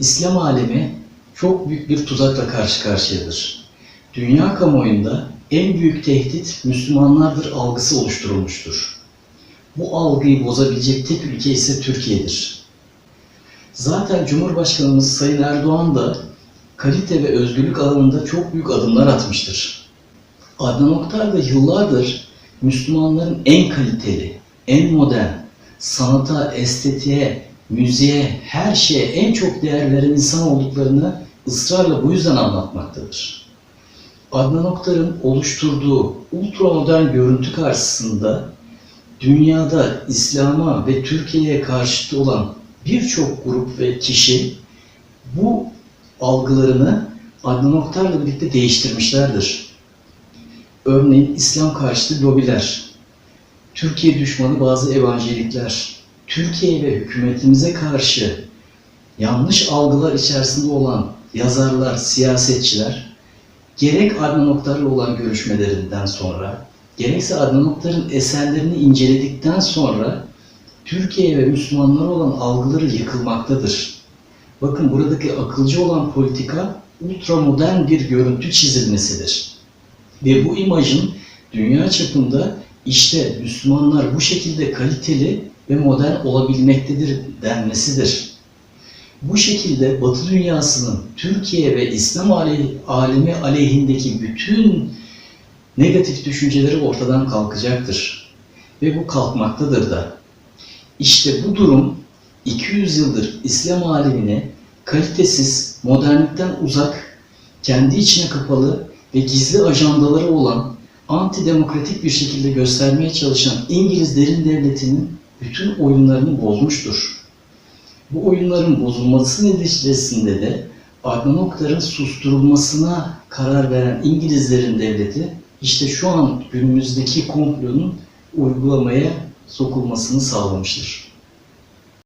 İslam alemi çok büyük bir tuzakla karşı karşıyadır. Dünya kamuoyunda en büyük tehdit Müslümanlardır algısı oluşturulmuştur. Bu algıyı bozabilecek tek ülke ise Türkiye'dir. Zaten Cumhurbaşkanımız Sayın Erdoğan da kalite ve özgürlük alanında çok büyük adımlar atmıştır. Adnan Oktar da yıllardır Müslümanların en kaliteli, en modern, sanata, estetiğe, müziğe, her şeye en çok değer veren insan olduklarını ısrarla bu yüzden anlatmaktadır. Adnan Oktar'ın oluşturduğu ultramodern görüntü karşısında dünyada İslam'a ve Türkiye'ye karşıtı olan birçok grup ve kişi bu algılarını Adnan Oktar'la birlikte değiştirmişlerdir. Örneğin İslam karşıtı lobiler, Türkiye düşmanı bazı evangelikler, Türkiye ve hükümetimize karşı yanlış algılar içerisinde olan yazarlar, siyasetçiler, gerek Adnan Oktar'la olan görüşmelerinden sonra, gerekse Adnan Oktar'ın eserlerini inceledikten sonra Türkiye ve Müslümanlara olan algıları yıkılmaktadır. Bakın buradaki akılcı olan politika ultramodern bir görüntü çizilmesidir. Ve bu imajın dünya çapında işte Müslümanlar bu şekilde kaliteli ve modern olabilmektedir denmesidir. Bu şekilde Batı dünyasının Türkiye ve İslam ale- alemi aleyhindeki bütün negatif düşünceleri ortadan kalkacaktır. Ve bu kalkmaktadır da. İşte bu durum 200 yıldır İslam alemini kalitesiz, modernlikten uzak, kendi içine kapalı ve gizli ajandaları olan antidemokratik bir şekilde göstermeye çalışan İngiliz derin devletinin bütün oyunlarını bozmuştur. Bu oyunların bozulması neticesinde de Adnan Oktar'ın susturulmasına karar veren İngilizlerin devleti işte şu an günümüzdeki komplonun uygulamaya sokulmasını sağlamıştır.